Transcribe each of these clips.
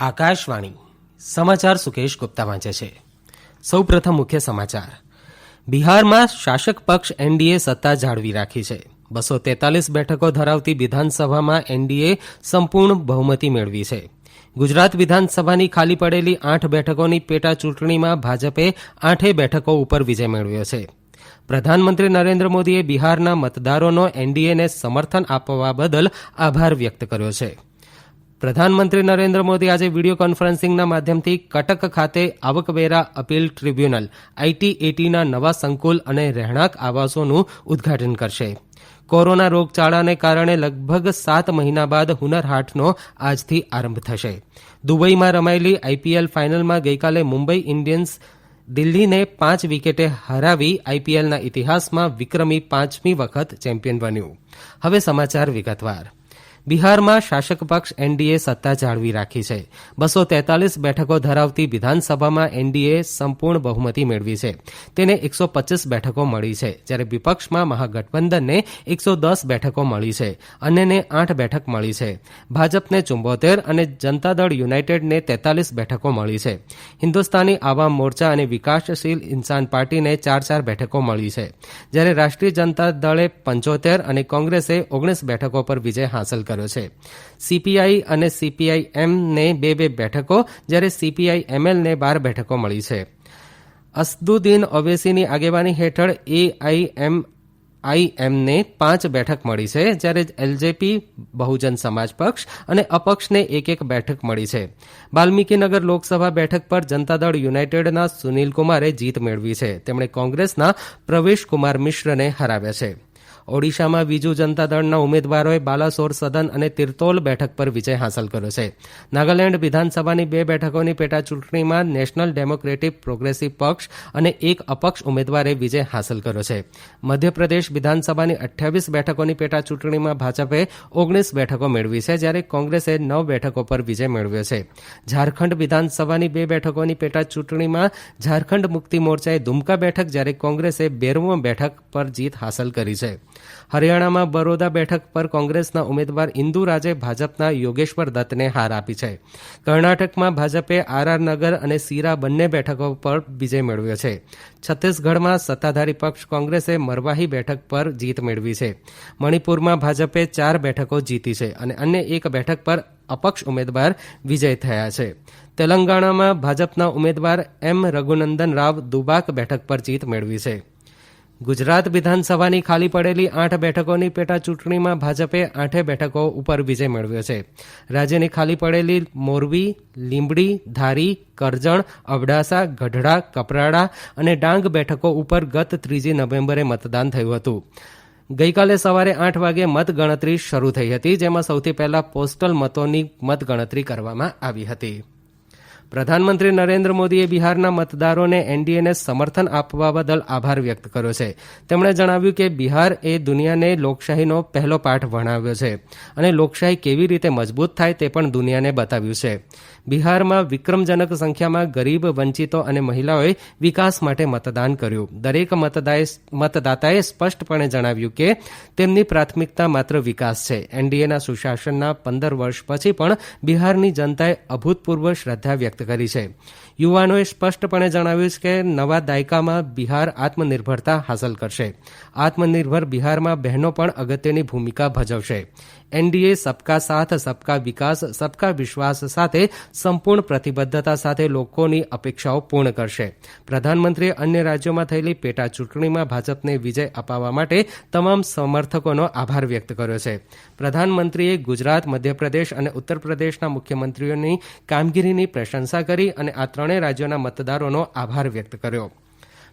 આકાશવાણી, સમાચાર સુકેશ ગુપ્તા વાંચે છે. સૌપ્રથમ મુખ્ય સમાચાર. બિહારમાં શાસક પક્ષ એનડીએ સત્તા જાળવી રાખી છે. બસો તેતાલીસ બેઠકો ધરાવતી વિધાનસભામાં એનડીએ સંપૂર્ણ બહુમતી મેળવી છે. ગુજરાત વિધાનસભાની ખાલી પડેલી આઠ બેઠકોની પેટા ચૂંટણીમાં ભાજપે આઠેય બેઠકો ઉપર વિજય મેળવ્યો છે. પ્રધાનમંત્રી નરેન્દ્ર મોદીએ બિહારના મતદારોનો એનડીએને સમર્થન આપવા બદલ આભાર વ્યક્ત કર્યો છે. પ્રધાનમંત્રી નરેન્દ્ર મોદી આજે વીડિયો કોન્ફરન્સિંગના માધ્યમથી કટક ખાતે આવકવેરા અપીલ ટ્રીબ્યુનલ આઇટીએટીના નવા સંકુલ અને રહેણાંક આવાસોનું ઉદ્ઘાટન કરશે. કોરોના રોગચાળાને કારણે લગભગ સાત મહિના બાદ હુનર હાટનો આજથી આરંભ થશે. દુબઈમાં રમાયેલી આઈપીએલ ફાઇનલમાં ગઈકાલે મુંબઈ ઇન્ડિયન્સ દિલ્હીને પાંચ વિકેટે હરાવી આઈપીએલના ઇતિહાસમાં વિક્રમી પાંચમી વખત ચેમ્પિયન બન્યું. હવે સમાચાર વિગતવાર. બિહારમાં શાસક પક્ષ એનડીએ સત્તા જાળવી રાખી છે. બસો તેતાલીસ બેઠકો ધરાવતી વિધાનસભામાં એનડીએ સંપૂર્ણ બહુમતી મેળવી છે. તેને એકસો પચ્ચીસ બેઠકો મળી છે. જ્યારે વિપક્ષમાં મહાગઠબંધનને એકસો દસ બેઠકો મળી છે. અન્યને આઠ બેઠક મળી છે. ભાજપને ચુંબોતેર અને જનતા દળ યુનાઇટેડને તેતાલીસ બેઠકો મળી છે. હિન્દુસ્તાની આવામ મોરચા અને વિકાસશીલ ઇન્સાન પાર્ટીને ચાર ચાર બેઠકો મળી છે. જ્યારે રાષ્ટ્રીય જનતા દળે પંચોતેર અને કોંગ્રેસે ઓગણીસ બેઠકો પર વિજય હાંસલ કર્યો. કર્યો છે. સીપીઆઈ અને સીપીઆઈએમને બે બે બેઠકો, જ્યારે સીપીઆઈએમએલને બાર બેઠકો મળી છે. અસદુદ્દીન ઓવેસીની આગેવાની હેઠળ એઆઈએમ આઈએમને પાંચ બેઠક મળી છે, જ્યારે એલજેપી બહુજન સમાજ પક્ષ અને અપક્ષને એક એક બેઠક મળી છે. વાલ્મીકીનગર લોકસભા બેઠક પર જનતા દળ યુનાઇટેડના સુનિલ કુમારે જીત મેળવી છે. તેમણે કોંગ્રેસના પ્રવેશ કુમાર મિશ્રને હરાવ્યા છે. ઓડિશામાં બીજુ જનતા દળના ઉમેદવારોએ બાલાસોર સદન અને તિરતોલ બેઠક પર વિજય હાંસલ કર્યો છે. નાગાલેન્ડ વિધાનસભાની બે બેઠકોની પેટા ચૂંટણીમાં નેશનલ ડેમોક્રેટિક પ્રોગ્રેસિવ પક્ષ અને એક અપક્ષ ઉમેદવારે વિજય હાંસલ કર્યો છે. મધ્યપ્રદેશ વિધાનસભાની અઠ્યાવીસ બેઠકોની પેટા ચૂંટણીમાં ભાજપે ઓગણીસ બેઠકો મેળવી છે, જ્યારે કોંગ્રેસે નવ બેઠકો પર વિજય મેળવ્યો છે. ઝારખંડ વિધાનસભાની બે બેઠકોની પેટા ચૂંટણીમાં ઝારખંડ મુક્તિ મોરચાએ દુમકા બેઠક, જ્યારે કોંગ્રેસે બેરમો બેઠક પર જીત હાંસલ કરી છે. હરિયાણામાં બરોદા બેઠક પર કોંગ્રેસના ઉમેદવાર ઇન્દુ રાજે ભાજપના યોગેશ્વર દત્તને હાર આપી છે. કર્ણાટકમાં ભાજપે આરઆર નગર અને સીરા બંને બેઠકો પર વિજય મેળવ્યો છે. છત્તીસગઢમાં સત્તાધારી પક્ષ કોંગ્રેસે મરવાહી બેઠક પર જીત મેળવી છે. મણિપુરમાં ભાજપે ચાર બેઠકો જીતી છે અને અન્ય એક બેઠક પર અપક્ષ ઉમેદવાર વિજય થયા છે. તેલંગાણામાં ભાજપના ઉમેદવાર એમ રઘુનંદન રાવ દુબાક બેઠક પર જીત મેળવી છે. ગુજરાત વિધાનસભાની ખાલી પડેલી આઠ બેઠકોની પેટા ચૂંટણીમાં ભાજપે આઠે બેઠકો ઉપર વિજય મેળવ્યો છે. રાજ્યની ખાલી પડેલી મોરબી, લીંબડી, ધારી, કરજણ, અબડાસા, ગઢડા, કપરાડા અને ડાંગ બેઠકો ઉપર ગત ત્રીજી નવેમ્બરે મતદાન થયું હતું. ગઈકાલે સવારે આઠ વાગે મતગણતરી શરૂ થઈ હતી, જેમાં સૌથી પહેલા પોસ્ટલ મતોની મતગણતરી કરવામાં આવી હતી. પ્રધાનમંત્રી નરેન્દ્ર મોદીએ બિહારના મતદારોને એનડીએને સમર્થન આપવા બદલ આભાર વ્યક્ત કર્યો છે. તેમણે જણાવ્યું કે બિહાર એ દુનિયાને લોકશાહીનો પહેલો પાઠ ભણાવ્યો છે અને લોકશાહી કેવી રીતે મજબૂત થાય તે પણ દુનિયાને બતાવ્યું છે. બિહારમાં વિક્રમજનક સંખ્યામાં ગરીબ, વંચિતો અને મહિલાઓએ વિકાસ માટે મતદાન કર્યું. દરેક મતદાતાએ સ્પષ્ટપણે જણાવ્યું કે તેમની પ્રાથમિકતા માત્ર વિકાસ છે. એનડીએના સુશાસનના પંદર વર્ષ પછી પણ બિહારની જનતાએ અભૂતપૂર્વ શ્રદ્ધા વ્યક્ત કરી છે. યુવાનોએ સ્પષ્ટપણે જણાવ્યું છે કે નવા દાયકામાં બિહાર આત્મનિર્ભરતા હાંસલ કરશે. આત્મનિર્ભર બિહારમાં બહેનો પણ અગત્યની ભૂમિકા ભજવશે. એનડીએ સબકા સાથ, સબકા વિકાસ, સબકા વિશ્વાસ સાથે સંપૂર્ણ પ્રતિબદ્ધતા સાથે લોકોની અપેક્ષાઓ પૂર્ણ કરશે. પ્રધાનમંત્રીએ અન્ય રાજ્યોમાં થયેલી પેટા ચૂંટણીમાં ભાજપને વિજય અપાવવા માટે તમામ સમર્થકોનો આભાર વ્યક્ત કર્યો છે. પ્રધાનમંત્રીએ ગુજરાત, મધ્યપ્રદેશ અને ઉત્તર પ્રદેશના મુખ્યમંત્રીઓની કામગીરીની પ્રશંસા કરી અને આ ત્રણેય રાજ્યોના મતદારોનો આભાર વ્યક્ત કર્યો.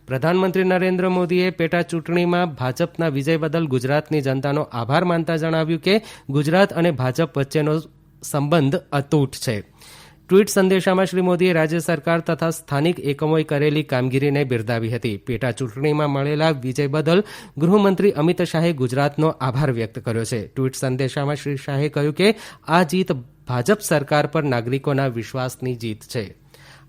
પ્રધાનમંત્રી નરેન્દ્ર મોદીએ પેટા ચૂંટણીમાં ભાજપના વિજય બદલ ગુજરાતની જનતાનો આભાર માનતા જણાવ્યું કે ગુજરાત અને ભાજપ વચ્ચેનો સંબંધ અતૂટ છે. ટ્વીટ સંદેશામાં શ્રી મોદીએ રાજ્ય સરકાર તથા સ્થાનિક એકમોએ કરેલી કામગીરીને બિરદાવી હતી. પેટા ચૂંટણીમાં મળેલા વિજય બદલ ગૃહમંત્રી અમિત શાહે ગુજરાતનો આભાર વ્યક્ત કર્યો છે. ટ્વીટ સંદેશામાં શ્રી શાહે કહ્યું કે આ જીત ભાજપ સરકાર પર નાગરિકોના વિશ્વાસની જીત છે.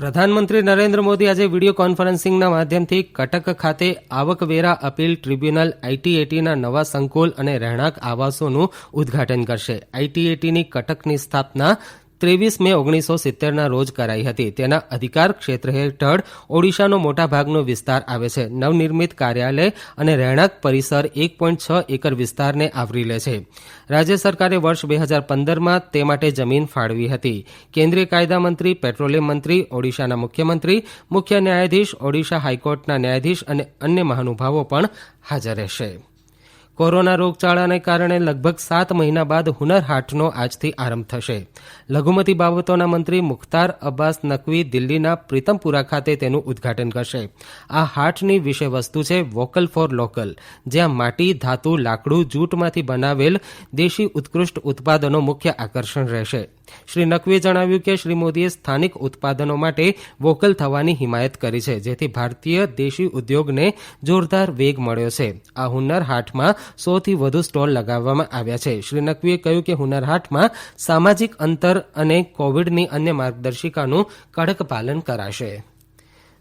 પ્રધાનમંત્રી નરેન્દ્ર મોદી આજે વીડિયો કોન્ફરન્સિંગના માધ્યમથી કટક ખાતે આવકવેરા અપીલ ટ્રીબ્યુનલ આઈટીએટીના નવા સંકુલ અને રહેણાંક આવાસોનું ઉદઘાટન કરશે. આઈટીએટીની કટકની સ્થાપના ત્રેવીસ મે ઓગણીસો સિત્તેરના રોજ કરાઈ હતી. તેના અધિકાર ક્ષેત્ર હેઠળ ઓડિશાનો મોટાભાગનો વિસ્તાર આવે છે. નવનિર્મિત કાર્યાલય અને રહેણાંક પરિસર એક પોઈન્ટ છ એકર વિસ્તારને આવરી લે છે. રાજ્ય સરકારે વર્ષ બે હજાર પંદરમાં તે માટે જમીન ફાળવી હતી. કેન્દ્રીય કાયદા મંત્રી, પેટ્રોલિયમ મંત્રી, ઓડિશાના મુખ્યમંત્રી, મુખ્ય ન્યાયાધીશ, ઓડિશા હાઈકોર્ટના ન્યાયાધીશ અને અન્ય મહાનુભાવો પણ હાજર રહેશે. કોરોના રોગચાળાને કારણે લગભગ સાત મહિના બાદ હુનર હાટનો આજથી આરંભ થશે. લઘુમતી બાબતોના મંત્રી મુખ્તાર અબ્બાસ નકવી દિલ્હીના પ્રીતમપુરા ખાતે તેનું ઉદઘાટન કરશે. આ હાટની વિષય વસ્તુ છે વોકલ ફોર લોકલ, જ્યાં માટી, ધાતુ, લાકડું, જૂટમાંથી બનાવેલ દેશી ઉત્કૃષ્ટ ઉત્પાદનો મુખ્ય આકર્ષણ રહેશે. શ્રી નકવીએ જણાવ્યું કે શ્રી મોદીએ સ્થાનિક ઉત્પાદનો માટે વોકલ થવાની હિમાયત કરી છે, જેથી ભારતીય દેશી ઉદ્યોગને જોરદાર વેગ મળ્યો છે. આ હુન્નર હાટમાં સોથી વધુ સ્ટોલ લગાવવામાં આવ્યા છે. શ્રી નકવીએ કહ્યું કે હુન્નર હાટમાં સામાજિક અંતર અને કોવિડની અન્ય માર્ગદર્શિકાનું કડક પાલન કરાશે.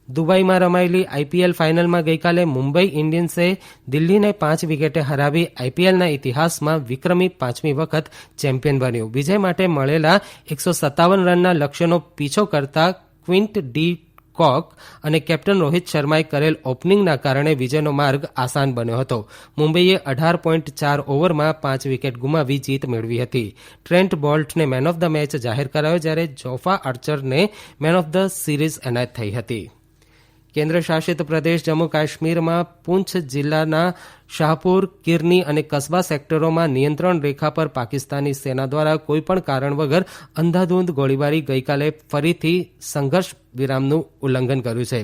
દુબઈમાં રમાયેલી આઈપીએલ ફાઇનલમાં ગઈકાલે મુંબઈ ઇન્ડિયન્સે દિલ્હીને પાંચ વિકેટે હરાવી આઈપીએલના ઇતિહાસમાં વિક્રમી પાંચમી વખત ચેમ્પિયન બન્યું. વિજય માટે મળેલા એકસો સત્તાવન રનના લક્ષ્યનો પીછો કરતા ક્વિન્ટ ડી કોક અને કેપ્ટન રોહિત શર્માએ કરેલ ઓપનિંગના કારણે વિજયનો માર્ગ આસાન બન્યો હતો. મુંબઈએ અઢાર પોઈન્ટ ચાર ઓવરમાં પાંચ વિકેટ ગુમાવી જીત મેળવી હતી. ટ્રેન્ટ બોલ્ટને મેન ઓફ ધ મેચ જાહેર કરાયો જ્યારે જોફા આર્ચરને મેન ઓફ ધ સિરીઝ એનાયત થઈ હતી. કેન્દ્ર શાસિત પ્રદેશ જમ્મુ કાશ્મીરમાં પૂંછ જિલ્લાના શાહપુર, કિરની અને કસ્બા સેક્ટરોમાં નિયંત્રણ રેખા પર પાકિસ્તાની સેના દ્વારા કોઈપણ કારણ વગર અંધાધૂંધ ગોળીબારી ગઈકાલે ફરીથી સંઘર્ષ વિરામનું ઉલ્લંઘન કર્યું છે.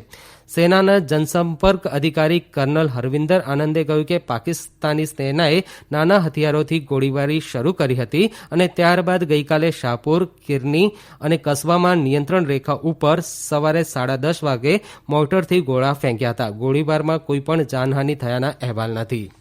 સેનાના જનસંપર્ક અધિકારી કર્નલ હરવિંદર આનંદે કહ્યું કે પાકિસ્તાની સેનાએ નાના હથિયારોથી ગોળીબારી શરૂ કરી હતી અને ત્યારબાદ ગઈકાલે શાહપુર, કિરની અને કસ્બામાં નિયંત્રણ રેખા ઉપર સવારે સાડા દસ વાગે મોર્ટરથી ગોળા ફેંક્યા હતા. ગોળીબારમાં કોઈપણ જાનહાની થયાના અહેવાલ નથી.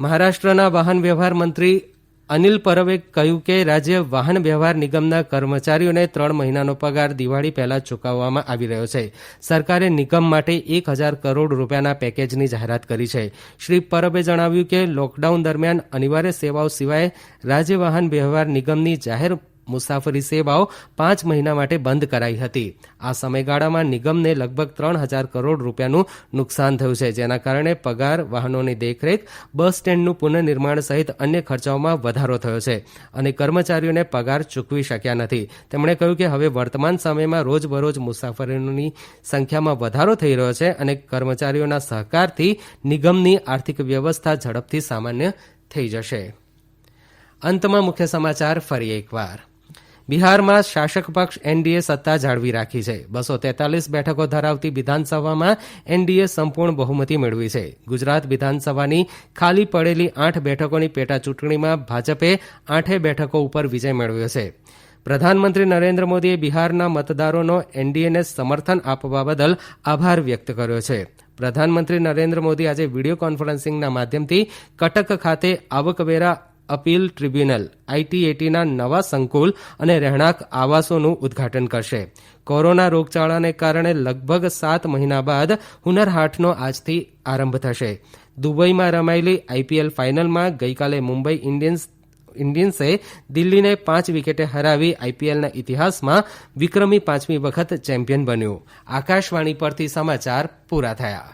મહારાષ્ટ્રના વાહન વ્યવહાર મંત્રી અનિલ પરબે કહ્યું કે રાજ્ય વાહન વ્યવહાર નિગમના કર્મચારીઓને ત્રણ મહિનાનો પગાર દિવાળી પહેલા ચૂકવવામાં આવી રહ્યો છે. સરકારે નિગમ માટે એક હજાર કરોડ રૂપિયાના પેકેજની જાહેરાત કરી છે. શ્રી પરબે જણાવ્યું કે લોકડાઉન દરમિયાન અનિવાર્ય સેવાઓ સિવાય રાજ્ય વાહન વ્યવહાર નિગમની જાહેર મુસાફરી સેવાઓ પાંચ મહિના માટે બંધ કરાઈ હતી. આ સમયગાળામાં નિગમને લગભગ ત્રણ હજાર કરોડ રૂપિયાનું નુકસાન થયું છે, જેના કારણે પગાર, વાહનોની દેખરેખ, બસ સ્ટેન્ડનું પુનઃનિર્માણ સહિત અન્ય ખર્ચાઓમાં વધારો થયો છે અને કર્મચારીઓને પગાર ચૂકવી શક્યા નથી. તેમણે કહ્યું કે હવે વર્તમાન સમયમાં રોજબરોજ મુસાફરીઓની સંખ્યામાં વધારો થઈ રહ્યો છે અને કર્મચારીઓના સહકારથી નિગમની આર્થિક વ્યવસ્થા ઝડપથી સામાન્ય થઈ જશે. અંતમાં મુખ્ય સમાચાર ફરી એકવાર. બિહારમાં શાસક પક્ષ એનડીએ સત્તા જાળવી રાખી છે. બસો તેતાલીસ બેઠકો ધરાવતી વિધાનસભામાં એનડીએ સંપૂર્ણ બહુમતી મેળવી છે. ગુજરાત વિધાનસભાની ખાલી પડેલી આઠ બેઠકોની પેટા ચૂંટણીમાં ભાજપે આઠે બેઠકો ઉપર વિજય મેળવ્યો છે. પ્રધાનમંત્રી નરેન્દ્ર મોદીએ બિહારના મતદારોનો એનડીએને સમર્થન આપવા બદલ આભાર વ્યક્ત કર્યો છે. પ્રધાનમંત્રી નરેન્દ્ર મોદી આજે વીડિયો કોન્ફરન્સિંગના માધ્યમથી કટક ખાતે આવકવેરા અપીલ ટ્રીબ્યુનલ આઈટીએટીના નવા સંકુલ અને રહેણાંક આવાસોનું ઉદઘાટન કરશે. કોરોના રોગચાળાને કારણે લગભગ સાત મહિના બાદ હુનર હાટનો આજથી આરંભ થશે. દુબઈમાં રમાયેલી આઈપીએલ ફાઇનલમાં ગઈકાલે મુંબઈ ઇન્ડિયન્સ, ઇન્ડિયન્સે દિલ્હીને પાંચ વિકેટે હરાવી આઈપીએલના ઇતિહાસમાં વિક્રમી પાંચમી વખત ચેમ્પિયન બન્યું. આકાશવાણી પરથી સમાચાર પૂરા થયા.